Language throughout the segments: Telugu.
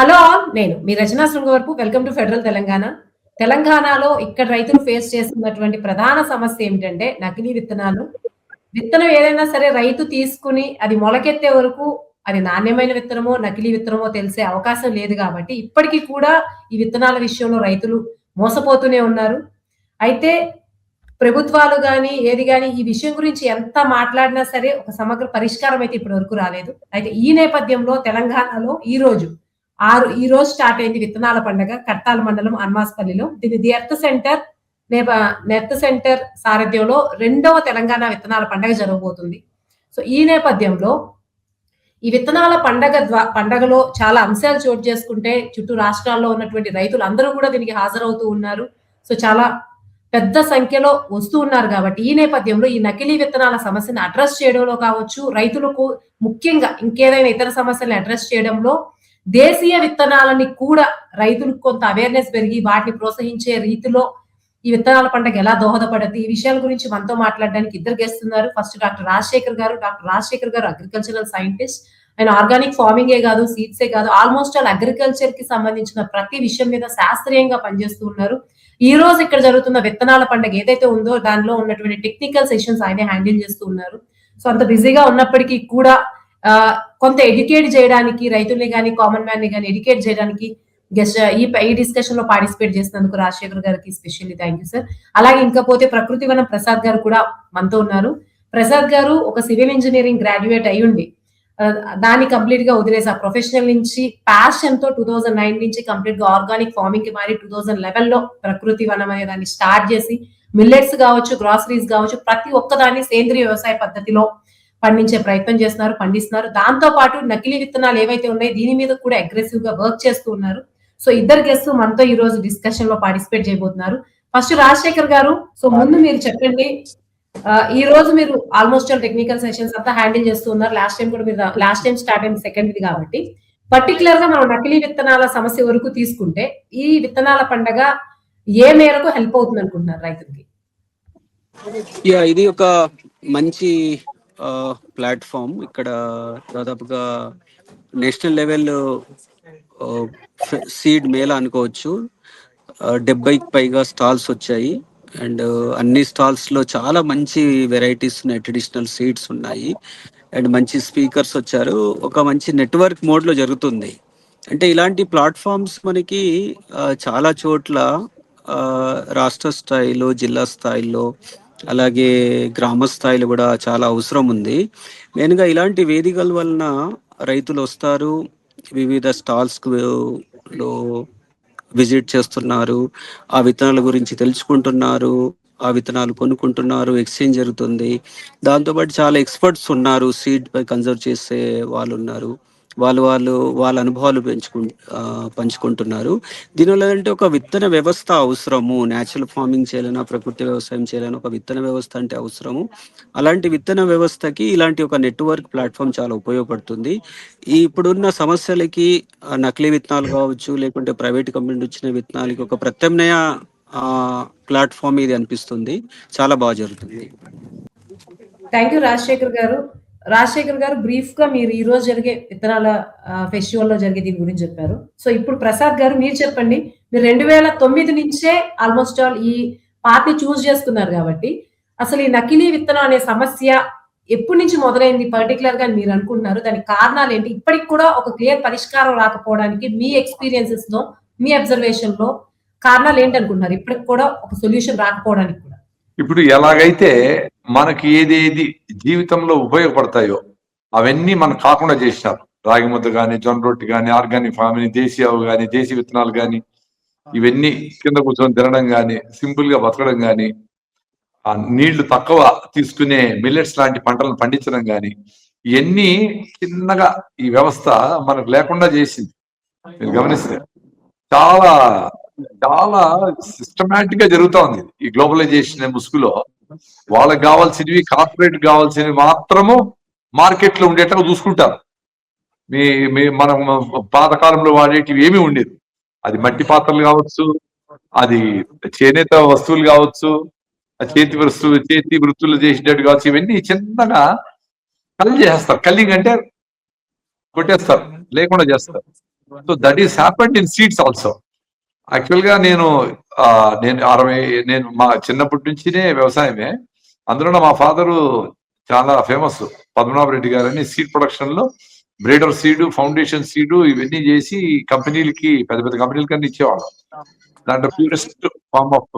హలో ఆల్ నేను మీ Rachana Srungavarapu. Welcome to federal Telangana. తెలంగాణలో ఇక్కడ రైతులు ఫేస్ చేస్తున్నటువంటి ప్రధాన సమస్య ఏమిటంటే నకిలీ విత్తనాలు. విత్తనం ఏదైనా సరే రైతు తీసుకుని అది మొలకెత్తే వరకు అది నాణ్యమైన విత్తనమో నకిలీ విత్తనమో తెలిసే అవకాశం లేదు కాబట్టి ఇప్పటికీ కూడా ఈ విత్తనాల విషయంలో రైతులు మోసపోతూనే ఉన్నారు. అయితే ప్రభుత్వాలు కానీ ఏది కానీ ఈ విషయం గురించి ఎంత మాట్లాడినా సరే ఒక సమగ్ర పరిష్కారం అయితే ఇప్పటి వరకు రాలేదు. అయితే ఈ నేపథ్యంలో తెలంగాణలో ఈ రోజు ఆరు ఈ రోజు స్టార్ట్ అయింది విత్తనాల పండుగ కట్టాల మండలం అన్మాస్పల్లిలో. దీని the earth centre north centre సారథ్యంలో రెండవ తెలంగాణ విత్తనాల పండుగ జరగబోతుంది. సో ఈ నేపథ్యంలో ఈ విత్తనాల పండగ పండగలో చాలా అంశాలు చోటు చేసుకుంటే చుట్టూ రాష్ట్రాల్లో ఉన్నటువంటి రైతులు అందరూ కూడా దీనికి హాజరవుతూ ఉన్నారు. సో చాలా పెద్ద సంఖ్యలో వస్తూ ఉన్నారు కాబట్టి ఈ నేపథ్యంలో ఈ నకిలీ విత్తనాల సమస్యను అడ్రస్ చేయడంలో కావచ్చు రైతులకు ముఖ్యంగా ఇంకేదైనా ఇతర సమస్యలను అడ్రస్ చేయడంలో దేశీయ విత్తనాలని కూడా రైతులకు కొంత అవేర్నెస్ పెరిగి వాటిని ప్రోత్సహించే రీతిలో ఈ విత్తనాల పంటకు ఎలా దోహదపడద్ది ఈ విషయాల గురించి మనతో మాట్లాడడానికి ఇద్దరు గెస్తున్నారు ఫస్ట్ డాక్టర్ రాజశేఖర్ గారు. డాక్టర్ రాజశేఖర్ గారు అగ్రికల్చరల్ సైంటిస్ట్ ఆయన ఆర్గానిక్ ఫార్మింగే కాదు సీడ్సే కాదు ఆల్మోస్ట్ ఆల్ అగ్రికల్చర్కి సంబంధించిన ప్రతి విషయం మీద శాస్త్రీయంగా పనిచేస్తూ ఉన్నారు. ఈ రోజు ఇక్కడ జరుగుతున్న విత్తనాల పండుగ ఏదైతే ఉందో దానిలో ఉన్నటువంటి టెక్నికల్ సెషన్స్ ఆయనే హ్యాండిల్ చేస్తూ ఉన్నారు. సో అంత బిజీగా ఉన్నప్పటికీ కూడా కొంత ఎడ్యుకేట్ చేయడానికి రైతుల్ని కానీ కామన్ మ్యాన్ని కానీ ఎడ్యుకేట్ చేయడానికి గెస్ట్ ఈ ఈ డిస్కషన్లో పార్టిసిపేట్ చేసినందుకు రాజశేఖర్ గారికి స్పెషల్లీ థ్యాంక్ యూ సార్ అలాగే ఇంకా పోతే ప్రకృతి వనం ప్రసాద్ గారు కూడా మనతో ఉన్నారు. ప్రసాద్ గారు ఒక సివిల్ ఇంజనీరింగ్ గ్రాడ్యుయేట్ అయ్యుండి దాన్ని కంప్లీట్గా వదిలేసి ప్రొఫెషనల్ నుంచి ప్యాషన్తో టూ థౌజండ్ నైన్ నుంచి కంప్లీట్గా ఆర్గానిక్ ఫార్మింగ్కి మారి టూ థౌజండ్ లెవెన్లో ప్రకృతి వనం అనే దాన్ని స్టార్ట్ చేసి మిల్లెట్స్ కావచ్చు గ్రాసరీస్ కావచ్చు ప్రతి ఒక్కదాన్ని సేంద్రియ వ్యవసాయ పద్ధతిలో పండించే ప్రయత్నం చేస్తున్నారు పండిస్తున్నారు. దాంతో పాటు నకిలీ విత్తనాలు ఏవైతే ఉన్నాయో దీని మీద కూడా అగ్రెసివ్గా వర్క్ చేస్తూ ఉన్నారు. సో ఇద్దరు గెస్ట్ మనతో ఈ రోజు డిస్కషన్లో పార్టిసిపేట్ చేయబోతున్నారు. ఫస్ట్ రాజశేఖర్ గారు సో ముందు మీరు చెప్పండి. ఈ రోజు మీరు ఆల్మోస్ట్ ఆల్ టెక్నికల్ సెషన్స్ అంతా హ్యాండిల్ చేస్తూ ఉన్నారు. లాస్ట్ టైం కూడా మీరు లాస్ట్ టైం స్టార్ట్ అయింది సెకండ్ ఇది కాబట్టి. పర్టికులర్గా మనం నకిలీ విత్తనాల సమస్య వరకు తీసుకుంటే ఈ విత్తనాల పండగ ఏ మేరకు హెల్ప్ అవుతుంది అనుకుంటున్నారు రైతులకి? యా ఇది ఒక మంచి ప్లాట్ఫామ్ ఇక్కడ దాదాపుగా నేషనల్ లెవెల్ సీడ్ మేళ అనుకోవచ్చు. డెబ్బైకి పైగా స్టాల్స్ వచ్చాయి. అండ్ అన్ని స్టాల్స్లో చాలా మంచి వెరైటీస్ ఉన్నాయి ట్రెడిషనల్ సీడ్స్ ఉన్నాయి. అండ్ మంచి స్పీకర్స్ వచ్చారు. ఒక మంచి నెట్వర్క్ మోడ్లో జరుగుతుంది. అంటే ఇలాంటి ప్లాట్ఫామ్స్ మనకి చాలా చోట్ల రాష్ట్ర స్థాయిలో జిల్లా స్థాయిలో అలాగే గ్రామ స్థాయిలో కూడా చాలా అవసరం ఉంది. మెయిన్గా ఇలాంటి వేదికల వలన రైతులు వస్తారు. వివిధ స్టాల్స్లో విజిట్ చేస్తున్నారు. ఆ విత్తనాల గురించి తెలుసుకుంటున్నారు. ఆ విత్తనాలు కొనుక్కుంటున్నారు. ఎక్స్చేంజ్ జరుగుతుంది. దాంతోపాటు చాలా ఎక్స్పర్ట్స్ ఉన్నారు. సీడ్ పై కన్సర్వ్ చేసే వాళ్ళు ఉన్నారు. వాళ్ళు వాళ్ళు వాళ్ళ అనుభవాలు పెంచుకు పంచుకుంటున్నారు. దీనివల్ల అంటే ఒక విత్తన వ్యవస్థ అవసరము. న్యాచురల్ ఫార్మింగ్ చేయాలన్నా ప్రకృతి వ్యవసాయం చేయాలన్నా ఒక విత్తన వ్యవస్థ అంటే అవసరము. అలాంటి విత్తన వ్యవస్థకి ఇలాంటి ఒక నెట్వర్క్ ప్లాట్ఫామ్ చాలా ఉపయోగపడుతుంది. ఈ ఇప్పుడున్న సమస్యలకి నకిలీ విత్తనాలు కావచ్చు లేకుంటే ప్రైవేట్ కంపెనీ వచ్చిన విత్తనాలకి ఒక ప్రత్యామ్నాయ ప్లాట్ఫామ్ ఇది అనిపిస్తుంది. చాలా బాగా జరుగుతుంది. థ్యాంక్ యూ రాజశేఖర్ గారు. రాజశేఖర్ గారు బ్రీఫ్గా మీరు ఈ రోజు జరిగే విత్తనాల ఫెస్టివల్లో జరిగే దీని గురించి చెప్పారు. సో ఇప్పుడు ప్రసాద్ గారు మీరు చెప్పండి. మీరు రెండు వేల తొమ్మిది నుంచే ఆల్మోస్ట్ ఆల్ ఈ పార్టీ చూస్ చేసుకున్నారు కాబట్టి అసలు ఈ నకిలీ విత్తనం అనే సమస్య ఎప్పటి నుంచి మొదలైంది పర్టికులర్గా మీరు అనుకుంటున్నారు? దానికి కారణాలు ఏంటి? ఇప్పటికి కూడా ఒక క్లియర్ పరిష్కారం రాకపోవడానికి మీ ఎక్స్పీరియన్సెస్లో మీ అబ్జర్వేషన్లో కారణాలు ఏంటి అనుకుంటున్నారు? ఇప్పటికి కూడా ఒక సొల్యూషన్ రాకపోవడానికి కూడా. ఇప్పుడు ఎలాగైతే మనకి ఏదేది జీవితంలో ఉపయోగపడతాయో అవన్నీ మనం కాకుండా చేసినారు రాగి ముద్ద కానీ జొన్న రొట్టి కానీ ఆర్గానిక్ ఫార్మింగ్ దేశీయావు కానీ దేశీ విత్తనాలు కానీ ఇవన్నీ కింద కూర్చొని తినడం కానీ సింపుల్గా బతకడం కానీ ఆ నీళ్ళు తక్కువ తీసుకునే మిల్లెట్స్ లాంటి పంటలను పండించడం కానీ ఇవన్నీ చిన్నగా ఈ వ్యవస్థ మనకు లేకుండా చేసింది. మీరు గమనిస్తే చాలా చాలా సిస్టమేటిక్గా జరుగుతా ఉంది. ఈ గ్లోబలైజేషన్ ముసుగులో వాళ్ళకి కావాల్సినవి కార్పొరేట్ కావాల్సినవి మాత్రము మార్కెట్లో ఉండేట్టుగా చూసుకుంటారు. మీ మీ మనం పాతకాలంలో వాడేటివి ఏమీ ఉండేది అది మట్టి పాత్రలు కావచ్చు అది చేనేత వస్తువులు కావచ్చు చేతి వస్తువు చేతి వృత్తులు చేసేటట్టు కావచ్చు ఇవన్నీ చిన్నగా కల్లి చేస్తారు కల్లింగ్ అంటే కొట్టేస్తారు లేకుండా చేస్తారు. So that is happened in seeds also యాక్చువల్గా నేను నేను అరవై నేను మా చిన్నప్పటి నుంచినే వ్యవసాయమే. అందులో మా ఫాదరు చాలా ఫేమస్. పద్మనాభ రెడ్డి గారని సీడ్ ప్రొడక్షన్లో బ్రీడర్ సీడ్ ఫౌండేషన్ సీడ్ ఇవన్నీ చేసి కంపెనీలకి పెద్ద పెద్ద కంపెనీలకి అన్ని ఇచ్చేవాళ్ళం. దాంట్లో purest form of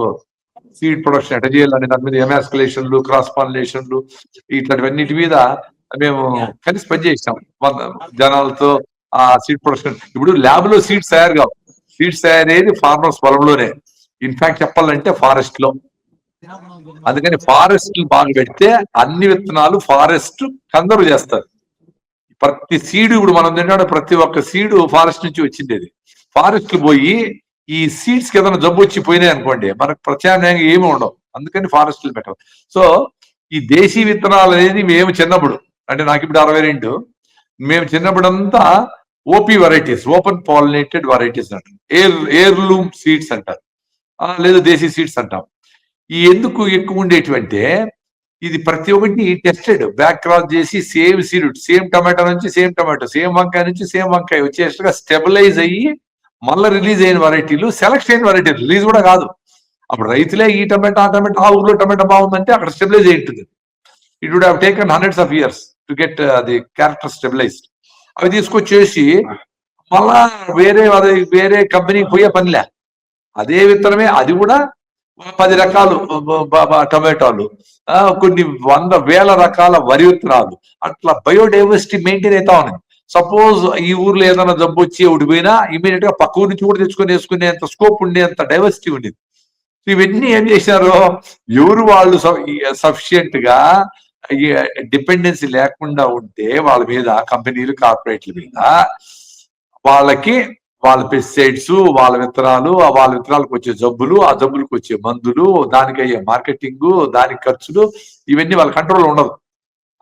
seed production ఎట చేయాలని దాని మీద ఎమాస్కులేషన్లు క్రాస్ పాలినేషన్లు ఇట్లాంటివన్నిటి మీద మేము కలిసి పనిచేసాం. జనాలతో ఆ సీడ్ ప్రొడక్షన్. ఇప్పుడు ల్యాబ్లో సీడ్స్ తయారు కావు. సీడ్స్ తయారయ్యేది ఫార్మర్స్ పొలంలోనే. ఇన్ఫాక్ట్ చెప్పాలంటే ఫారెస్ట్లో. అందుకని ఫారెస్ట్ బాగా పెడితే అన్ని విత్తనాలు ఫారెస్ట్ కన్సర్వ్ చేస్తారు. ప్రతి సీడ్ ఇప్పుడు మనం తింటాడు ప్రతి ఒక్క సీడు ఫారెస్ట్ నుంచి వచ్చింది అది ఫారెస్ట్ పోయి ఈ సీడ్స్కి ఏదైనా జబ్బు వచ్చి పోయినాయి అనుకోండి మనకు ప్రత్యామ్నాయంగా ఏమి ఉండవు. అందుకని ఫారెస్ట్ పెట్టాలి సో ఈ దేశీ విత్తనాలు అనేది మేము చిన్నప్పుడు అంటే నాకు ఇప్పుడు అరవై రెండు మేము చిన్నప్పుడంతా OP varieties open pollinated varieties అంటారు. ఎయిర్ ఎయిర్లూమ్ సీడ్స్ అంటారు. లేదా దేశీ సీడ్స్ అంటాం. ఈ ఎందుకు ఎక్కువ ఉండేటివంటే ఇది ప్రతి ఒక్కటి టెస్టెడ్ బ్యాక్ క్రాస్ చేసి సేమ్ సీడ్ సేమ్ టమాటో నుంచి సేమ్ టమాటో సేమ్ వంకాయ నుంచి సేమ్ వంకాయ వచ్చేట్టుగా స్టెబిలైజ్ అయ్యి మళ్ళీ రిలీజ్ అయిన వెరైటీలు సెలెక్ట్ అయిన వెరైటీ రిలీజ్ కూడా కాదు. అప్పుడు రైతులే ఈ టమాటో ఆ టమాటో ఆ ఊర్లో టమాటో బాగుందంటే అక్కడ స్టెబిలైజ్ అయి ఉంటుంది. It would have taken hundreds of years to get the character stabilized అవి తీసుకొచ్చేసి మళ్ళా వేరే అది వేరే కంపెనీకి పోయే పనిలే. అదే విత్తనమే అది కూడా పది రకాలు టమాటాలు ఆ, కొన్ని వంద వేల రకాల వరి విత్తనాలు. అట్లా బయోడైవర్సిటీ మెయింటైన్ అవుతా ఉంది సపోజ్ ఈ ఊర్లో ఏదైనా జబ్బు వచ్చి ఒకటి పోయినా ఇమీడియట్గా పక్క ఊరి నుంచి కూడా తెచ్చుకొని వేసుకునేంత స్కోప్ ఉండేంత డైవర్సిటీ ఉండేది. ఇవన్నీ ఏం చేశారు ఎవరు వాళ్ళు సఫిషియెంట్గా డిపెండెన్సీ లేకుండా ఉంటే వాళ్ళ మీద కంపెనీలు కార్పొరేట్ల మీద వాళ్ళకి వాళ్ళ పెస్టిసైడ్స్ వాళ్ళ విత్తనాలు వాళ్ళ విత్తనాలకు వచ్చే జబ్బులు ఆ జబ్బులకు వచ్చే మందులు దానికి అయ్యే మార్కెటింగ్ దానికి ఖర్చులు ఇవన్నీ వాళ్ళ కంట్రోల్ ఉండదు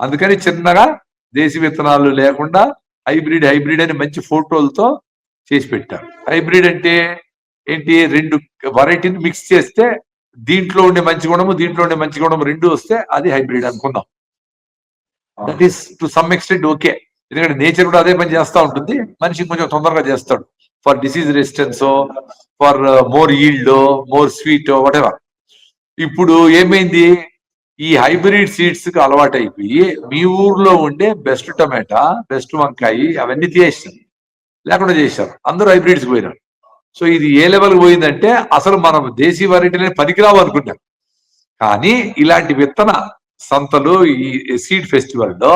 అందుకని చిన్నగా దేశీ విత్తనాలు లేకుండా హైబ్రిడ్ హైబ్రిడ్ అని మంచి ఫోటోలతో చేసి పెట్టారు. హైబ్రిడ్ అంటే ఏంటి? రెండు వెరైటీని మిక్స్ చేస్తే దీంట్లో ఉండే మంచి గుణము దీంట్లో ఉండే మంచి గుణము రెండు వస్తే అది హైబ్రిడ్ అనుకుందాం. That is to some extent okay ఎందుకంటే నేచర్ కూడా అదే పని చేస్తూ ఉంటుంది. మనిషి కొంచెం తొందరగా చేస్తాడు. For disease resistance for more yield more sweet whatever ఇప్పుడు ఏమైంది? ఈ హైబ్రిడ్ సీడ్స్కి అలవాటు అయిపోయి మీ ఊర్లో ఉండే బెస్ట్ టమాటా బెస్ట్ వంకాయ అవన్నీ తీసేసారు లేకుండా చేశారు. అందరూ హైబ్రిడ్స్ పోయినారు. సో ఇది ఏ లెవెల్ పోయిందంటే అసలు మనం దేశీ వెరైటీలని పనికిరావు అనుకున్నాం. కానీ ఇలాంటి విత్తన సంతలు ఈ సీడ్ ఫెస్టివల్లో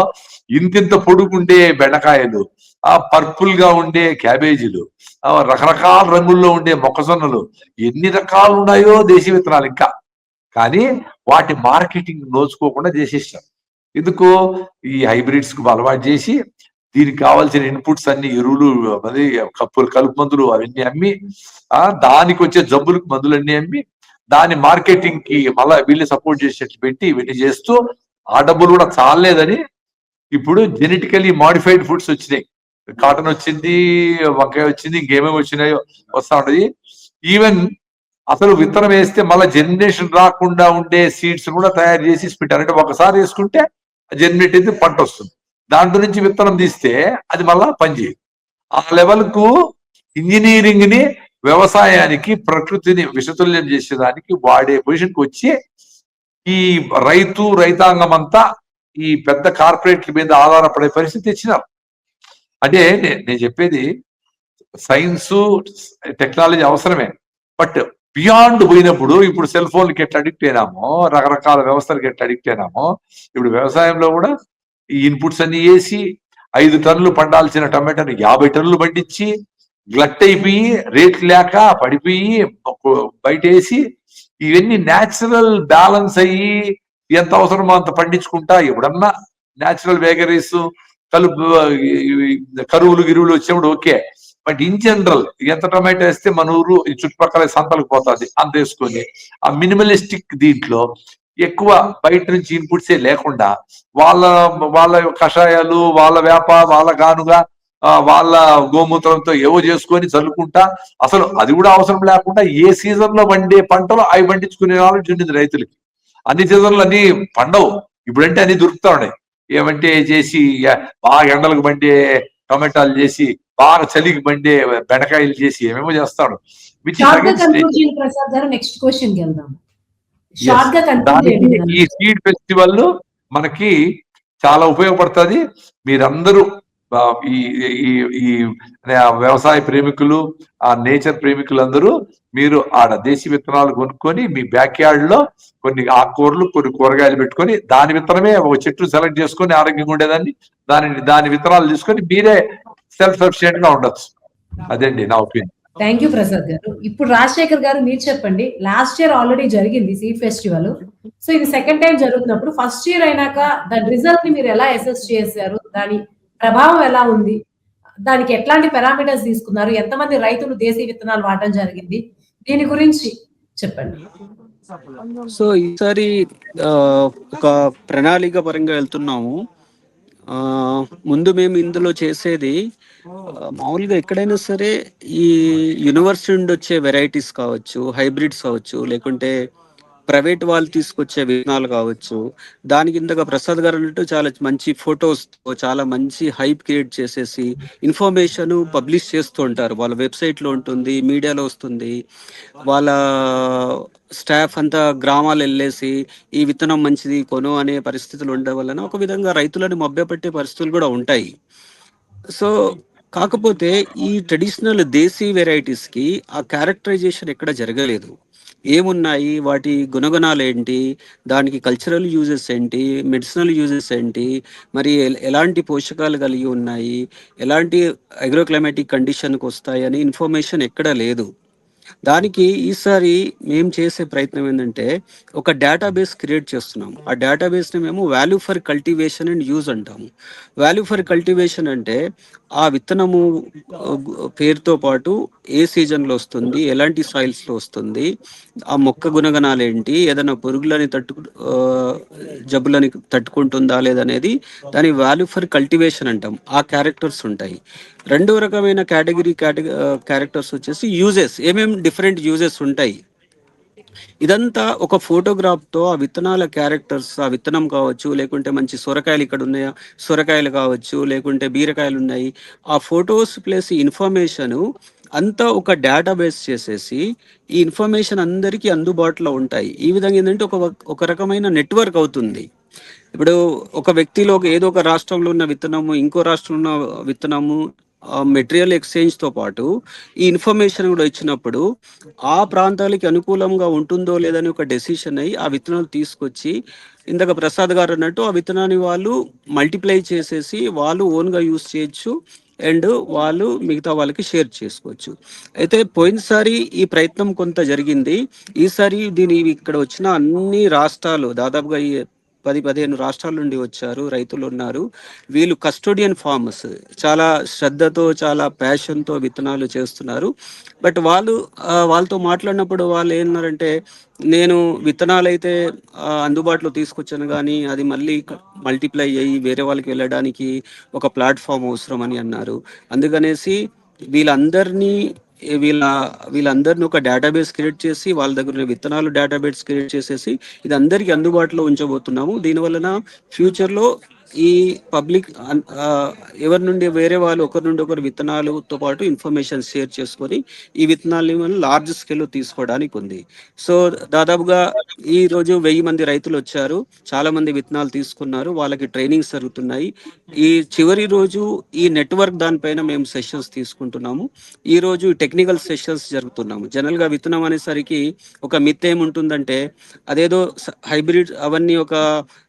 ఇంతింత పొడుగుండే బెండకాయలు ఆ పర్పుల్గా ఉండే క్యాబేజీలు రకరకాల రంగుల్లో ఉండే మొక్కజొన్నలు ఎన్ని రకాలు ఉన్నాయో దేశీ విత్తనాలు ఇంకా. కానీ వాటి మార్కెటింగ్ నోచుకోకుండా చేసేసారు ఎందుకు? ఈ హైబ్రిడ్స్కు అలవాటు చేసి దీనికి కావాల్సిన ఇన్పుట్స్ అన్ని ఎరువులు అది కప్పులు కలుపు మందులు అవన్నీ అమ్మి ఆ దానికి వచ్చే జబ్బులకు మందులన్నీ అమ్మి దాని మార్కెటింగ్కి మళ్ళా వీళ్ళు సపోర్ట్ చేసేట్లు పెట్టి ఇవన్నీ చేస్తూ ఆ డబ్బులు కూడా చాలలేదని ఇప్పుడు జెనెటికలీ మాడిఫైడ్ ఫుడ్స్ వచ్చినాయి. కాటన్ వచ్చింది వంకాయ వచ్చింది ఇంకేమేమి వచ్చినాయో వస్తా ఉంటది ఈవెన్ అసలు విత్తనం వేస్తే మళ్ళీ జనరేషన్ రాకుండా ఉండే సీడ్స్ కూడా తయారు చేసి పెట్టారు అంటే ఒకసారి వేసుకుంటే జనరేట్ అయితే పంట వస్తుంది. దాంట్లో నుంచి విత్తనం తీస్తే అది మళ్ళా పనిచేయదు. ఆ లెవెల్కు ఇంజనీరింగ్ని వ్యవసాయానికి ప్రకృతిని విషతుల్యం చేసేదానికి వాడే పొజిషన్కి వచ్చి ఈ రైతు రైతాంగం అంతా ఈ పెద్ద కార్పొరేట్ల మీద ఆధారపడే పరిస్థితి తెచ్చినారు. అంటే నే- నేను చెప్పేది సైన్స్ టెక్నాలజీ అవసరమే. బట్ బియాండ్ పోయినప్పుడు ఇప్పుడు సెల్ ఫోన్లకి ఎట్లా అడిక్ట్ అయినామో రకరకాల వ్యవస్థలకి ఎట్లా అడిక్ట్ అయినామో ఇప్పుడు వ్యవసాయంలో కూడా ఇన్పుట్స్ అన్ని వేసి ఐదు టన్నులు పండాల్సిన టమాటాను యాభై టన్నులు పండించి గ్లట్ అయిపోయి రేట్ లేక పడిపోయి బయట వేసి ఇవన్నీ న్యాచురల్ బ్యాలెన్స్ అయ్యి ఎంత అవసరమో అంత పండించుకుంటా ఎప్పుడన్నా న్యాచురల్ వేగరీస్ కలుపు కరువులు గిరువులు వచ్చినప్పుడు ఓకే. బట్ ఇన్ జనరల్ ఎంత టమాటో వేస్తే మన ఊరు ఈ చుట్టుపక్కల సంతలకు పోతుంది. అంత వేసుకొని ఆ మినిమలిస్టిక్ దీంట్లో ఎక్కువ బయట నుంచి ఇన్పుట్స్ లేకుండా వాళ్ళ వాళ్ళ కషాయాలు వాళ్ళ వేప వాళ్ళ గానుగా వాళ్ళ గోమూత్రంతో ఏవో చేసుకొని చల్లుకుంటా అసలు అది కూడా అవసరం లేకుండా ఏ సీజన్లో పండే పంటలు అవి పండించుకునే నాలెడ్జ్ ఉండింది రైతులకి. అన్ని సీజన్లు అన్ని పండవు. ఇప్పుడంటే అన్ని దొరుకుతా ఉన్నాయి. ఏమంటే చేసి బాగా ఎండలకు పండే టమాటాలు చేసి బాగా చలికి బండే బెండకాయలు చేసి ఏమేమో చేస్తాడు విచ్ నెక్స్ట్ క్వశ్చన్ వెళ్దాం. దానికి ఈ సీడ్ ఫెస్టివల్ మనకి చాలా ఉపయోగపడుతుంది. మీరందరూ ఈ ఈ వ్యవసాయ ప్రేమికులు ఆ నేచర్ ప్రేమికులందరూ మీరు ఆడ దేశీ విత్తనాలు కొనుక్కొని మీ బ్యాక్ యార్డ్లో కొన్ని ఆకుకూరలు కొన్ని కూరగాయలు పెట్టుకొని దాని విత్తనమే ఒక చెట్టు సెలెక్ట్ చేసుకొని ఆరోగ్యంగా ఉండేదాన్ని. దాని దాని విత్తనాలు తీసుకొని మీరే సెల్ఫ్ సఫిషియెంట్గా ఉండొచ్చు అదండి నా ఒపీనియన్. థ్యాంక్ యూ ప్రసాద్ గారు. ఇప్పుడు రాజశేఖర్ గారు మీరు చెప్పండి. లాస్ట్ ఇయర్ ఆల్రెడీ జరిగింది సీడ్ ఫెస్టివల్ సో ఇది సెకండ్ టైం జరుగుతున్నప్పుడు ఫస్ట్ ఇయర్ అయినాక దాని రిజల్ట్ని మీరు ఎలా అసెస్ చేశారు? దాని ప్రభావం ఎలా ఉంది? దానికి ఎట్లాంటి పారామీటర్స్ తీసుకున్నారు? ఎంతమంది రైతులు దేశీ విత్తనాలు వాడడం జరిగింది? దీని గురించి చెప్పండి. సో ఈసారి ఒక ప్రణాళిక పరంగా వెళ్తున్నాము. ముందు మేము ఇందులో చేసేది మామూలుగా ఎక్కడైనా సరే ఈ యూనివర్సిటీ నుండి వచ్చే వెరైటీస్ కావచ్చు హైబ్రిడ్స్ కావచ్చు లేకుంటే ప్రైవేట్ వాళ్ళు తీసుకొచ్చే విత్తనాలు కావచ్చు దాని కిందగా ప్రసాద్ గారు అన్నట్టు చాలా మంచి ఫొటోస్ చాలా మంచి హైప్ క్రియేట్ చేసేసి ఇన్ఫర్మేషన్ పబ్లిష్ చేస్తూ ఉంటారు. వాళ్ళ వెబ్సైట్లో ఉంటుంది మీడియాలో వస్తుంది. వాళ్ళ స్టాఫ్ అంతా గ్రామాలు వెళ్ళేసి ఈ విత్తనం మంచిది కొను అనే పరిస్థితులు ఉండడం వలన ఒక విధంగా రైతులను మభ్యపెట్టే పరిస్థితులు కూడా ఉంటాయి. సో కాకపోతే ఈ ట్రెడిషనల్ దేశీ వెరైటీస్కి ఆ క్యారెక్టరైజేషన్ ఎక్కడ జరగలేదు. ఏమున్నాయి? వాటి గుణగుణాలు ఏంటి దానికి కల్చరల్ యూజెస్ ఏంటి? మెడిసినల్ యూజెస్ ఏంటి? మరి ఎలాంటి పోషకాలు కలిగి ఉన్నాయి? ఎలాంటి అగ్రోక్లైమాటిక్ కండిషన్కి వస్తాయి అని ఇన్ఫర్మేషన్ ఎక్కడ లేదు. దానికి ఈసారి మేము చేసే ప్రయత్నం ఏంటంటే ఒక డేటాబేస్ క్రియేట్ చేస్తున్నాం. ఆ డేటాబేస్ని మేము value for cultivation and use అంటాము. వాల్యూ ఫర్ కల్టివేషన్ అంటే ఆ విత్తనము పేరుతో పాటు ఏ సీజన్లో వస్తుంది ఎలాంటి సాయిల్స్లో వస్తుంది ఆ మొక్క గుణగణాలు ఏంటి ఏదైనా పురుగులని తట్టు జబ్బులని తట్టుకుంటుందా లేదనేది దాని వాల్యూ ఫర్ కల్టివేషన్ అంటాం. ఆ క్యారెక్టర్స్ ఉంటాయి. రెండో రకమైన కేటగిరీ క్యారెక్టర్స్ వచ్చేసి యూజెస్ ఏమేమి డిఫరెంట్ యూజెస్ ఉంటాయి. ఇదంతా ఒక ఫోటోగ్రాఫ్తో ఆ విత్తనాల క్యారెక్టర్స్ ఆ విత్తనం కావచ్చు లేకుంటే మంచి సొరకాయలు ఇక్కడ ఉన్నాయా సొరకాయలు కావచ్చు లేకుంటే బీరకాయలు ఉన్నాయి. ఆ ఫొటోస్ ప్లస్ ఇన్ఫర్మేషన్ అంతా ఒక డేటాబేస్ చేసేసి ఈ ఇన్ఫర్మేషన్ అందరికీ అందుబాటులో ఉంటాయి. ఈ విధంగా ఏంటంటే ఒక ఒక రకమైన నెట్వర్క్ అవుతుంది. ఇప్పుడు ఒక వ్యక్తిలో ఏదో ఒక రాష్ట్రంలో ఉన్న విత్తనము ఇంకో రాష్ట్రంలో ఉన్న విత్తనము మెటీరియల్ ఎక్స్చేంజ్తో పాటు ఈ ఇన్ఫర్మేషన్ కూడా ఇచ్చినప్పుడు ఆ ప్రాంతాలకి అనుకూలంగా ఉంటుందో లేదని ఒక డెసిషన్ అయ్యి ఆ విత్తనాలు తీసుకొచ్చి ఇందాక ప్రసాద్ గారు అన్నట్టు ఆ విత్తనాన్ని వాళ్ళు మల్టిప్లై చేసేసి వాళ్ళు ఓన్గా యూస్ చేయొచ్చు అండ్ వాళ్ళు మిగతా వాళ్ళకి షేర్ చేసుకోవచ్చు. అయితే పోయినసారి ఈ ప్రయత్నం కొంత జరిగింది. ఈసారి దీని ఇక్కడ వచ్చిన అన్ని రాష్ట్రాలు దాదాపుగా ఈ పది పదిహేను రాష్ట్రాల నుండి వచ్చారు రైతులు ఉన్నారు. వీళ్ళు కస్టోడియన్ ఫార్మర్స్. చాలా శ్రద్ధతో చాలా ప్యాషన్తో విత్తనాలు చేస్తున్నారు. బట్ వాళ్ళు వాళ్ళతో మాట్లాడినప్పుడు వాళ్ళు ఏమన్నారంటే నేను విత్తనాలు అయితే అందుబాటులో తీసుకొచ్చాను కానీ అది మళ్ళీ మల్టిప్లై అయ్యి వేరే వాళ్ళకి వెళ్ళడానికి ఒక ప్లాట్ఫామ్ అవసరం అని అన్నారు. అందుకనేసి వీళ్ళందరినీ వీళ్ళ వీళ్ళందరిని ఒక డేటాబేస్ క్రియేట్ చేసి వాళ్ళ దగ్గర ఉన్న విత్తనాలు డేటాబేస్ క్రియేట్ చేసేసి ఇది అందరికీ అందుబాటులో ఉంచబోతున్నాము. దీని వలన ఈ పబ్లిక్ ఎవరి నుండి వేరే వాళ్ళు ఒకరి నుండి ఒకరు విత్తనాలతో పాటు ఇన్ఫర్మేషన్ షేర్ చేసుకొని ఈ విత్తనాలని మనం లార్జ్ స్కేల్లో తీసుకోవడానికి ఉంది. సో దాదాపుగా ఈ రోజు వెయ్యి మంది రైతులు వచ్చారు. చాలా మంది విత్తనాలు తీసుకున్నారు. వాళ్ళకి ట్రైనింగ్స్ జరుగుతున్నాయి. ఈ చివరి రోజు ఈ నెట్వర్క్ దానిపైన మేము సెషన్స్ తీసుకుంటున్నాము. ఈ రోజు టెక్నికల్ సెషన్స్ జరుగుతున్నాము. జనరల్గా విత్తనం అనేసరికి ఒక మిత్ ఏముంటుందంటే అదేదో హైబ్రిడ్ అవన్నీ ఒక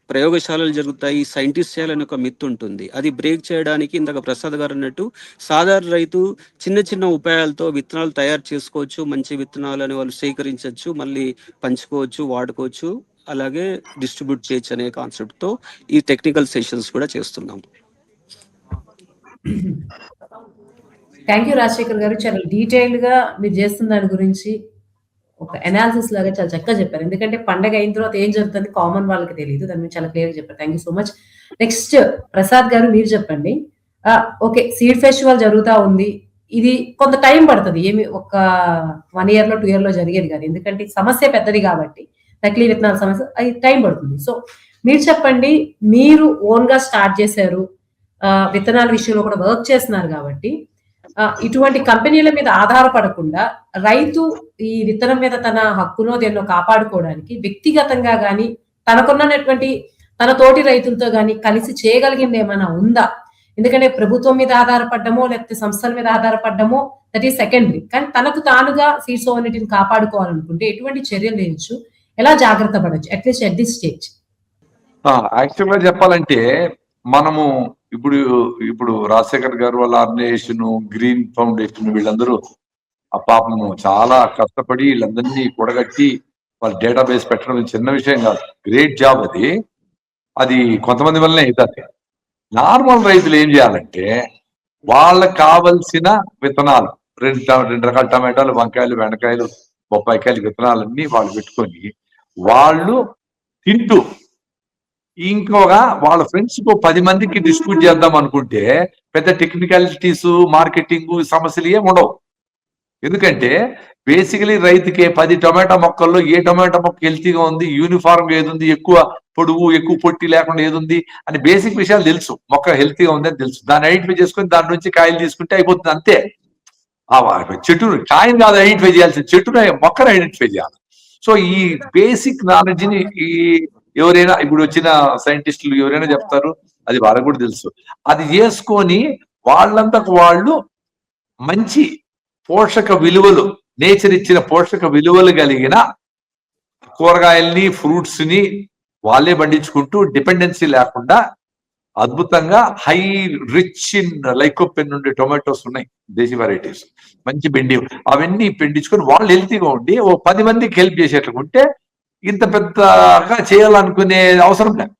ప్రయోగశాలలు జరుగుతాయి సైంటిస్ట్ చేయాలని ఒక మిత్ ఉంటుంది అది బ్రేక్ చేయడానికి ఇందాక ప్రసాద్ గారు అన్నట్టు సాధారణ రైతు చిన్న చిన్న ఉపాయాలతో విత్తనాలు తయారు చేసుకోవచ్చు మంచి విత్తనాలను వాళ్ళు సేకరించవచ్చు మళ్ళీ పంచుకోవచ్చు వాడుకోవచ్చు అలాగే డిస్ట్రిబ్యూట్ చేయొచ్చు అనే కాన్సెప్ట్తో ఈ టెక్నికల్ సెషన్స్ కూడా చేస్తున్నాం. థ్యాంక్ యూ రాజశేఖర్ గారు. చాలా డీటెయిల్డ్గా మీరు చేస్తున్న దాని గురించి ఒక అనాలిసిస్ లాగా చాలా చక్కగా చెప్పారు. ఎందుకంటే పండగ అయిన తర్వాత ఏం జరుగుతుంది? కామన్ వాళ్ళకి తెలియదు. దాని మీద చాలా క్లియర్గా చెప్పారు. Thank you so much next Prasad గారు మీరు చెప్పండి. ఓకే సీడ్ ఫెస్టివల్ జరుగుతా ఉంది. ఇది కొంత టైం పడుతుంది. ఏమి ఒక వన్ ఇయర్లో టూ ఇయర్లో జరిగేది కాదు. ఎందుకంటే సమస్య పెద్దది కాబట్టి నకిలీ విత్తనాల సమస్య అది టైం పడుతుంది. సో మీరు చెప్పండి మీరు ఓన్గా స్టార్ట్ చేశారు. ఆ, విత్తనాల విషయంలో కూడా వర్క్ చేస్తున్నారు కాబట్టి ఇటువంటి కంపెనీల మీద ఆధారపడకుండా రైతు ఈ విత్తనం మీద తన హక్కునో దేన్నో కాపాడుకోవడానికి వ్యక్తిగతంగా గాని తనకున్నటువంటి తన తోటి రైతులతో గాని కలిసి చేయగలిగింది ఏమైనా ఉందా? ఎందుకంటే ప్రభుత్వం మీద ఆధారపడ్డమో లేకపోతే సంస్థల మీద ఆధారపడ్డమో దట్ ఈస్ సెకండరీ కానీ తనకు తానుగా సీడ్ సోవనిటీని కాపాడుకోవాలనుకుంటే ఎటువంటి చర్యలు వేయచ్చు ఎలా జాగ్రత్త పడవచ్చు అట్లీస్ట్ ఎట్ దిస్ స్టేజ్ యాక్చువల్గా చెప్పాలంటే మనము ఇప్పుడు ఇప్పుడు రాజశేఖర్ గారు వాళ్ళ ఆర్గనైజేషన్ గ్రీన్ ఫౌండేషన్ వీళ్ళందరూ ఆ పాపము చాలా కష్టపడి వీళ్ళందరినీ కూడగట్టి వాళ్ళ డేటాబేస్ పెట్టడం చిన్న విషయం కాదు. గ్రేట్ జాబ్ అది. అది కొంతమంది వల్లనే అవుతుంది. నార్మల్ రైతులు ఏం చేయాలంటే వాళ్ళకి కావలసిన విత్తనాలు రెండు రెండు రకాల టమాటాలు వంకాయలు బెండకాయలు బొప్పాయికాయలు విత్తనాలన్నీ వాళ్ళు పెట్టుకొని వాళ్ళు తింటూ ఇంకొక వాళ్ళ ఫ్రెండ్స్కు పది మందికి డిస్ట్రిబ్యూట్ చేద్దాం అనుకుంటే పెద్ద టెక్నికాలిటీస్ మార్కెటింగ్ సమస్యలు ఏమి ఉండవు. ఎందుకంటే బేసికలీ రైతుకి పది టొమాటో మొక్కల్లో ఏ టొమాటో మొక్క హెల్తీగా ఉంది యూనిఫామ్ ఏది ఉంది ఎక్కువ పొడుగు ఎక్కువ పొట్టి లేకుండా ఏది ఉంది అని బేసిక్ విషయాలు తెలుసు. మొక్క హెల్తీగా ఉంది అని తెలుసు. దాన్ని ఐడెంటిఫై చేసుకుని దాని నుంచి కాయలు తీసుకుంటే అయిపోతుంది అంతే. ఆ చెట్టు కాయని కాదు ఐడెంటిఫై చేయాల్సింది చెట్టును మొక్కను ఐడెంటిఫై చేయాలి. సో ఈ బేసిక్ నాలెడ్జ్ని ఈ ఎవరైనా ఇప్పుడు వచ్చిన సైంటిస్టులు ఎవరైనా చెప్తారు అది వాళ్ళకు కూడా తెలుసు. అది చేసుకొని వాళ్ళంతకు వాళ్ళు మంచి పోషక విలువలు నేచర్ ఇచ్చిన పోషక విలువలు కలిగిన కూరగాయల్ని ఫ్రూట్స్ని వాళ్ళే పండించుకుంటూ డిపెండెన్సీ లేకుండా అద్భుతంగా హై రిచ్ ఇన్ లైకోపెన్ ఉండే టొమాటోస్ ఉన్నాయి దేశీ వెరైటీస్. మంచి బెండి అవన్నీ పెండించుకొని వాళ్ళు హెల్తీగా ఉండి ఓ పది మందికి హెల్ప్ చేసేట్లుగా ఉంటే ఇంత పెద్దగా చేయాలనుకునే అవసరం లేదు.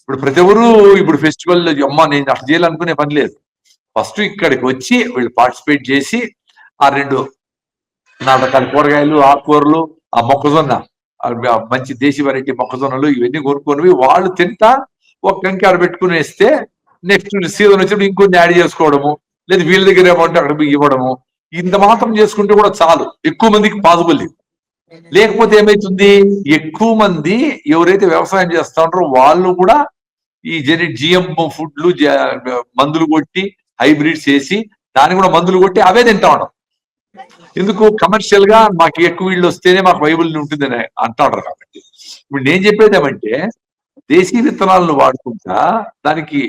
ఇప్పుడు ప్రతి ఒక్కరు ఇప్పుడు ఫెస్టివల్ అమ్మ నేను అట్లా చేయాలనుకునే పని లేదు. ఫస్ట్ ఇక్కడికి వచ్చి వీళ్ళు పార్టిసిపేట్ చేసి ఆ రెండు నాలుగు కూరగాయలు ఆకుకూరలు ఆ మొక్కజొన్న మంచి దేశీ వెరైటీ మొక్కజొన్నలు ఇవన్నీ కొనుక్కొని వాళ్ళు తింటా ఒక కంకాడ పెట్టుకుని వేస్తే నెక్స్ట్ సీజన్ వచ్చినప్పుడు ఇంకొన్ని యాడ్ చేసుకోవడము లేదా వీళ్ళ దగ్గర ఏమంటే అక్కడ ఇవ్వడము. ఇంత మాత్రం చేసుకుంటే కూడా చాలు. ఎక్కువ మందికి పాసిబుల్ లేదు. లేకపోతే ఏమైతుంది? ఎక్కువ మంది ఎవరైతే వ్యవసాయం చేస్తా ఉంటారో వాళ్ళు కూడా ఈ జెనెట్ జిఎం ఫుడ్లు మందులు కొట్టి హైబ్రిడ్స్ వేసి దాన్ని కూడా మందులు కొట్టి అవే తింటా ఉన్నాం ఎందుకు? కమర్షియల్గా మాకు ఎక్కువ వీళ్ళు వస్తేనే మాకు వైబుల్ ఉంటుందని అంటాడు కాబట్టి. ఇప్పుడు నేను చెప్పేది ఏమంటే దేశీ విత్తనాలను వాడుకుంటా దానికి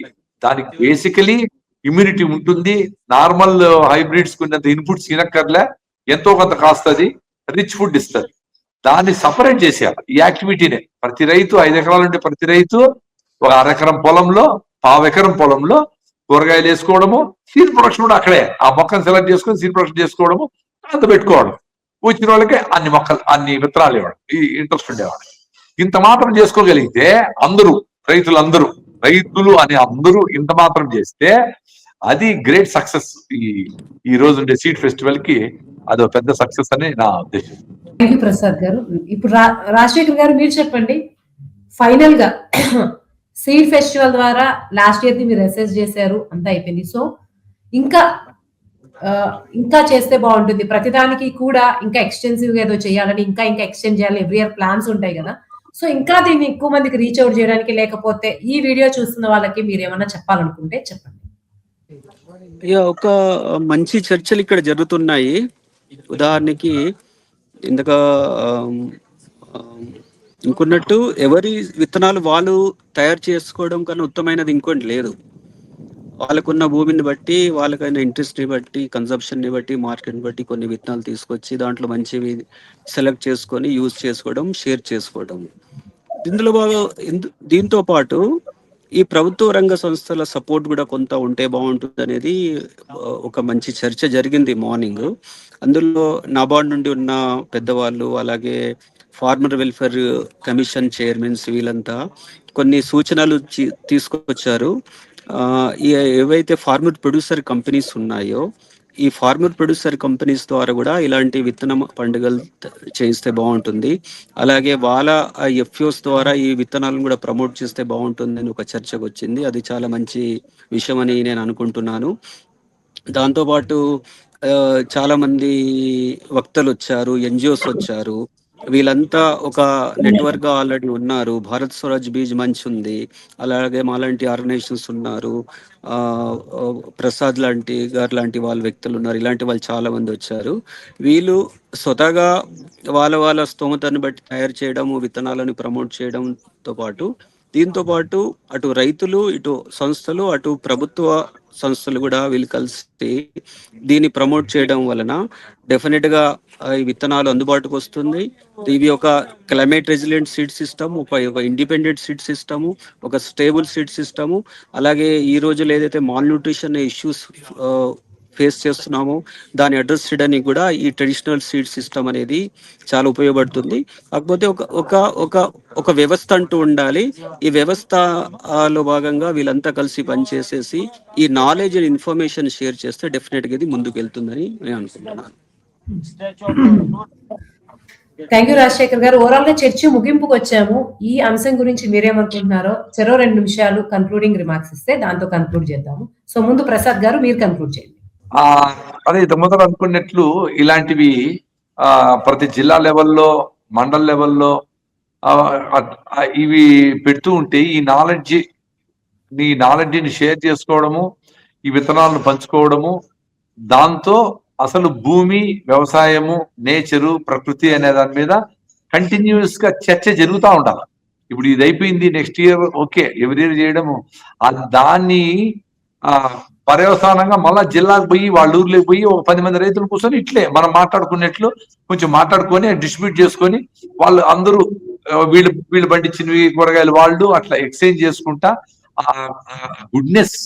దానికి బేసికలీ ఇమ్యూనిటీ ఉంటుంది. నార్మల్ హైబ్రిడ్స్ కున్నంత ఇన్పుట్స్ తినక్కర్లే. ఎంతో కొంత కాస్తుంది. రిచ్ ఫుడ్ ఇస్తారు. దాన్ని సపరేట్ చేసేయాలి. ఈ యాక్టివిటీనే. ప్రతి రైతు ఐదు ఎకరాలు ఉంటే ప్రతి రైతు ఒక అరెకరం పొలంలో పావెకరం పొలంలో కూరగాయలు వేసుకోవడము సీడ్ ప్రొడక్షన్ కూడా అక్కడే. ఆ మొక్కను సెలెక్ట్ చేసుకొని సీడ్ ప్రొడక్షన్ చేసుకోవడము అంత పెట్టుకోవడం. వచ్చిన వాళ్ళకి అన్ని మొక్కలు అన్ని విత్తనాలు ఇవ్వడం. ఈ ఇంట్రెస్ట్ ఉండేవాడు. ఇంత మాత్రం చేసుకోగలిగితే అందరూ రైతులందరూ రైతులు అనే అందరూ ఇంత మాత్రం చేస్తే అది గ్రేట్ సక్సెస్. ఈ ఈ రోజు ఉండే సీడ్ ఫెస్టివల్కి అది ఒక పెద్ద సక్సెస్ అని నా ఉద్దేశం. ప్రసాద్ గారు. ఇప్పుడు రాజశేఖర్ గారు మీరు చెప్పండి. ఫైనల్గా సీడ్ ఫెస్టివల్ ద్వారా లాస్ట్ ఇయర్ ది మీరు అసెస్ చేశారు అంతా అయిపోయింది. సో ఇంకా ఇంకా చేస్తే బాగుంటుంది. ప్రతిదానికి కూడా ఇంకా ఎక్స్టెన్సివ్గా ఏదో చేయాలని ఇంకా ఇంకా ఎక్స్టెండ్ చేయాలి ఎవ్రీ ఇయర్ ప్లాన్స్ ఉంటాయి కదా. సో ఇంకా దీన్ని ఎక్కువ మందికి రీచ్ అవుట్ చేయడానికి లేకపోతే ఈ వీడియో చూస్తున్న వాళ్ళకి మీరు ఏమన్నా చెప్పాలనుకుంటే చెప్పండి. ఒక మంచి చర్చలు ఇక్కడ జరుగుతున్నాయి. ఉదాహరణకి ఇందాక ఇంకున్నట్టు ఎవరి విత్తనాలు వాళ్ళు తయారు చేసుకోవడం కన్నా ఉత్తమైనది ఇంకోటి లేదు. వాళ్ళకున్న భూమిని బట్టి వాళ్ళకైన ఇంట్రెస్ట్ని బట్టి కన్సంప్షన్ని బట్టి మార్కెట్ని బట్టి కొన్ని విత్తనాలు తీసుకొచ్చి దాంట్లో మంచివి సెలెక్ట్ చేసుకొని యూజ్ చేసుకోవడం షేర్ చేసుకోవడం. ఇందులో బాగా దీంతో పాటు ఈ ప్రభుత్వ రంగ సంస్థల సపోర్ట్ కూడా కొంత ఉంటే బాగుంటుంది అనేది ఒక మంచి చర్చ జరిగింది మార్నింగ్. అందులో నాబార్డ్ నుండి ఉన్న పెద్దవాళ్ళు అలాగే ఫార్మర్ వెల్ఫేర్ కమిషన్ చైర్మన్స్ వీళ్ళంతా కొన్ని సూచనలు తీసుకొచ్చారు. ఏవైతే ఫార్మర్ ప్రొడ్యూసర్ కంపెనీస్ ఉన్నాయో ఈ ఫార్మర్ ప్రొడ్యూసర్ కంపెనీస్ ద్వారా కూడా ఇలాంటి విత్తనం పండుగలు చేయిస్తే బాగుంటుంది. అలాగే వాళ్ళ ఎఫ్ఓస్ ద్వారా ఈ విత్తనాలను కూడా ప్రమోట్ చేస్తే బాగుంటుంది అని ఒక చర్చకు వచ్చింది. అది చాలా మంచి విషయం అని నేను అనుకుంటున్నాను. దాంతోపాటు చాలా మంది వక్తలు వచ్చారు ఎన్జిఓస్ వచ్చారు. వీళ్ళంతా ఒక నెట్వర్క్గా ఆల్రెడీ ఉన్నారు. భారత్ స్వరాజ్ బీజ్ మంచి ఉంది. అలాగే మాలాంటి ఆర్గనైజేషన్స్ ఉన్నారు. ఆ ప్రసాద్ లాంటి గారు లాంటి వాళ్ళ వ్యక్తులు ఉన్నారు. ఇలాంటి వాళ్ళు చాలా మంది వచ్చారు. వీళ్ళు స్వతగా వాళ్ళ వాళ్ళ స్తోమతను బట్టి తయారు చేయడం విత్తనాలను ప్రమోట్ చేయడంతో పాటు దీంతో పాటు అటు రైతులు ఇటు సంస్థలు అటు ప్రభుత్వ సంస్థలు కూడా వీళ్ళు కలిసి దీన్ని ప్రమోట్ చేయడం వలన డెఫినెట్గా ఈ విత్తనాలు అందుబాటుకు వస్తుంది. ఇవి ఒక క్లైమేట్ రెసిలెంట్ సీడ్ సిస్టమ్ ఒక ఇండిపెండెంట్ సీడ్ సిస్టమ్ ఒక స్టేబుల్ సీడ్ సిస్టమ్ అలాగే ఈ రోజుల్లో ఏదైతే మాల్ న్యూట్రిషన్ ఇష్యూస్ ఫేస్ చేస్తున్నామో. దాన్ని అడ్రస్ చేయడానికి కూడా ఈ ట్రెడిషనల్ సీడ్ సిస్టమ్ అనేది చాలా ఉపయోగపడుతుంది. కాకపోతే ఒక ఒక ఒక ఒక వ్యవస్థ అంటూ ఉండాలి. ఈ వ్యవస్థ లో భాగంగా వీళ్ళంతా కలిసి పనిచేసేసి ఈ నాలెడ్జ్ అండ్ ఇన్ఫర్మేషన్ షేర్ చేస్తే డెఫినెట్గా ఇది ముందుకు వెళ్తుందని నేను అనుకుంటున్నాను. థ్యాంక్ యూ రాజశేఖర్ గారు. ఓవరాల్గా చర్చ ముగింపుకు వచ్చాము. ఈ అంశం గురించి మీరేమనుకుంటున్నారో చెరో రెండు నిమిషాలు కన్క్లూడింగ్ రిమార్క్స్ ఇస్తే దాంతో కన్క్లూడ్ చేద్దాము. సో ముందు ప్రసాద్ గారు మీరు కన్క్లూడ్ చేయండి. ఆ అదే ఇంత మొదలు అనుకున్నట్లు ఇలాంటివి ఆ ప్రతి జిల్లా లెవెల్లో మండల్ లెవెల్లో ఇవి పెడుతూ ఉంటే ఈ నాలెడ్జ్ నీ నాలెడ్జిని షేర్ చేసుకోవడము ఈ విత్తనాలను పంచుకోవడము దాంతో అసలు భూమి వ్యవసాయము నేచరు ప్రకృతి అనే దాని మీద కంటిన్యూస్గా చర్చ జరుగుతూ ఉండాలి. ఇప్పుడు ఇది అయిపోయింది నెక్స్ట్ ఇయర్ ఓకే ఎవరి ఇయర్ చేయడము దాన్ని ఆ పర్యవసానంగా మళ్ళా జిల్లాకు పోయి వాళ్ళ ఊర్లోకి పోయి ఒక పది మంది రైతులు కూర్చొని ఇట్లే మనం మాట్లాడుకున్నట్లు కొంచెం మాట్లాడుకొని డిస్ట్రిబ్యూట్ చేసుకొని వాళ్ళు అందరూ వీళ్ళు వీళ్ళు పండించినవి కూరగాయలు వాళ్ళు అట్లా ఎక్స్చేంజ్ చేసుకుంటా goodness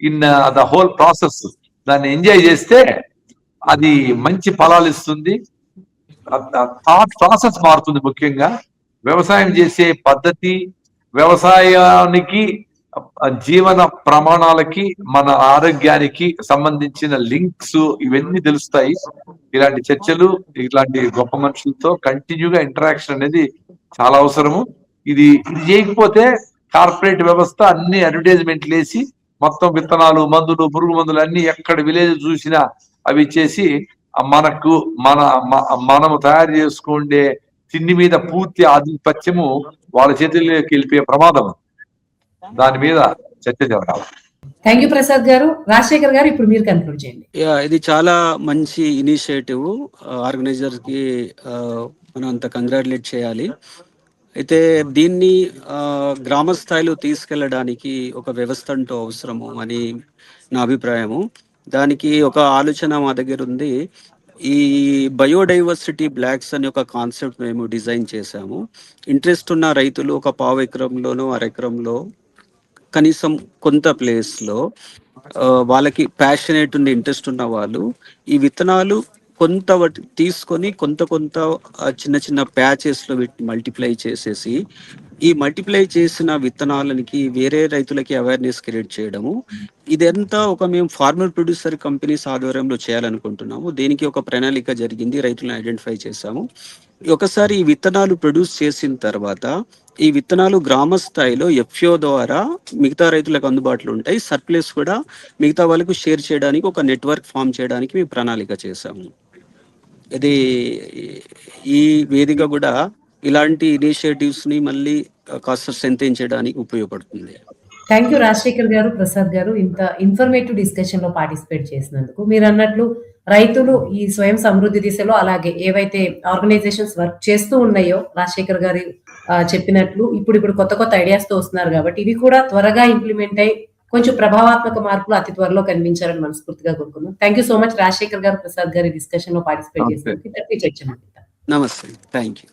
in the whole process దాన్ని ఎంజాయ్ చేస్తే అది మంచి ఫలాలు ఇస్తుంది. థాట్ ప్రాసెస్ మారుతుంది ముఖ్యంగా. వ్యవసాయం చేసే పద్ధతి వ్యవసాయానికి జీవన ప్రమాణాలకి మన ఆరోగ్యానికి సంబంధించిన లింక్స్ ఇవన్నీ తెలుస్తాయి. ఇలాంటి చర్చలు ఇలాంటి గొప్ప మనుషులతో కంటిన్యూగా ఇంటరాక్షన్ అనేది చాలా అవసరము. ఇది ఇది చేయకపోతే కార్పొరేట్ వ్యవస్థ అన్ని అడ్వర్టైజ్మెంట్లు వేసి మొత్తం విత్తనాలు మందులు పురుగు మందులు అన్ని ఎక్కడ విలేజ్ చూసినా అవి చేసి మనకు మన మనము తయారు చేసుకుండే తిండి మీద పూర్తి ఆధిపత్యము వాళ్ళ చేతుల్లోకి వెళ్ళిపోయే ప్రమాదం దాని మీద చర్చ జరగాలి. థ్యాంక్ యూ ప్రసాద్ గారు. రాజశేఖర్ గారు ఇప్పుడు మీరు కన్క్లూడ్ చేయండి. యా ఇది చాలా మంచి ఇనిషియేటివ్ ఆర్గనైజర్కి మనం అంత కంగ్రాచులేట్ చేయాలి. అయితే దీన్ని గ్రామ స్థాయిలో తీసుకెళ్ళడానికి ఒక వ్యవస్థ అంటూ అవసరము అని నా అభిప్రాయము. దానికి ఒక ఆలోచన మా దగ్గర ఉంది. ఈ బయోడైవర్సిటీ బ్లాక్స్ అనే ఒక కాన్సెప్ట్ మేము డిజైన్ చేశాము. ఇంట్రెస్ట్ ఉన్న రైతులు ఒక పావు ఎకరంలోనో అరెకరంలో కనీసం కొంత ప్లేస్లో వాళ్ళకి ప్యాషనేట్ ఉండి ఇంట్రెస్ట్ ఉన్న వాళ్ళు ఈ విత్తనాలు కొంత తీసుకొని కొంత కొంత చిన్న చిన్న ప్యాచెస్లో మల్టిప్లై చేసేసి ఈ మల్టిప్లై చేసిన విత్తనాలకి వేరే రైతులకి అవేర్నెస్ క్రియేట్ చేయడము. ఇదంతా ఒక మేము ఫార్మర్ ప్రొడ్యూసర్ కంపెనీస్ ఆధ్వర్యంలో చేయాలనుకుంటున్నాము. దీనికి ఒక ప్రణాళిక జరిగింది రైతులను ఐడెంటిఫై చేశాము. ఒకసారి ఈ విత్తనాలు ప్రొడ్యూస్ చేసిన తర్వాత ఈ విత్తనాలు గ్రామ స్థాయిలో ఎఫ్ఓ ద్వారా మిగతా రైతులకు అందుబాటులో ఉంటాయి. సర్ప్లేస్ కూడా మిగతా వాళ్ళకు షేర్ చేయడానికి ఒక నెట్వర్క్ ఫామ్ చేయడానికి మేము ప్రణాళిక చేశాము. ఇది ఈ వేదిక కూడా ఇలాంటి ఇనిషియేటివ్స్ని మళ్ళీ కాస్త స్ట్రెంథెన్ చేయడానికి ఉపయోగపడుతుంది. థ్యాంక్ యూ రాజశేఖర్ గారు ప్రసాద్ గారు ఇంత ఇన్ఫర్మేటివ్ డిస్కషన్లో పార్టిసిపేట్ చేసినందుకు. మీరు అన్నట్లు రైతులు ఈ స్వయం సమృద్ధి దిశలో అలాగే ఏవైతే ఆర్గనైజేషన్స్ వర్క్ చేస్తూ ఉన్నాయో రాజశేఖర్ గారి చెప్పినట్లు ఇప్పుడు ఇప్పుడు కొత్త కొత్త ఐడియాస్తో వస్తున్నారు కాబట్టి ఇవి కూడా త్వరగా ఇంప్లిమెంట్ అయి కొంచెం ప్రభావాత్మక మార్పులు అతి త్వరలో కనిపించాలని మనస్ఫూర్తిగా కోరుకుందాం thank you so much Rajasekhar గారు ప్రసాద్ గారి డిస్కషన్లో పార్టిసిపేట్. చేసినందుకు చర్చ. నమస్తే థ్యాంక్ యూ